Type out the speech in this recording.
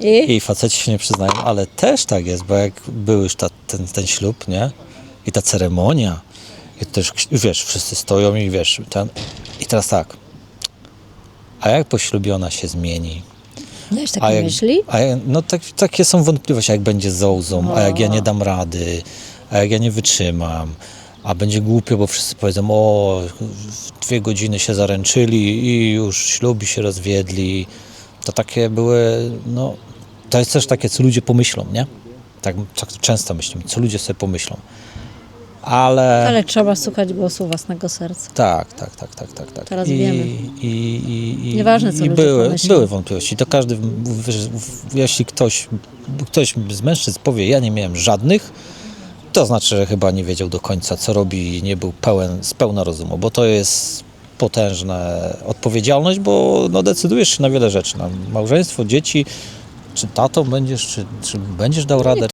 I? I faceci się nie przyznają, ale też tak jest, bo jak był już ta, ten, ten ślub, nie? I ta ceremonia, i też, wiesz, wszyscy stoją i wiesz, ten, i teraz tak, a jak po ślubie ona się zmieni? Miałeś A takie jak, myśli? a jak, no tak, takie są wątpliwości, a jak będzie zołzą, a jak ja nie dam rady, a jak ja nie wytrzymam, a będzie głupio, bo wszyscy powiedzą, o, dwie godziny się zaręczyli i już ślubi się rozwiedli. To takie były, no, to jest też takie, co ludzie pomyślą, nie? Tak, tak często myślimy, co ludzie sobie pomyślą. Ale, Ale trzeba słuchać głosu własnego serca. tak, tak, tak, tak, tak, tak. Teraz I, wiemy. I, i, i, Nieważne, co i były, pomyślą. były wątpliwości. To każdy, jeśli ktoś, ktoś z mężczyzn powie, ja nie miałem żadnych, to znaczy, że chyba nie wiedział do końca, co robi i nie był pełen, z pełna rozumu, bo to jest potężna odpowiedzialność, bo no, decydujesz się na wiele rzeczy, na małżeństwo, dzieci, czy tatą będziesz, czy, czy będziesz dał radę,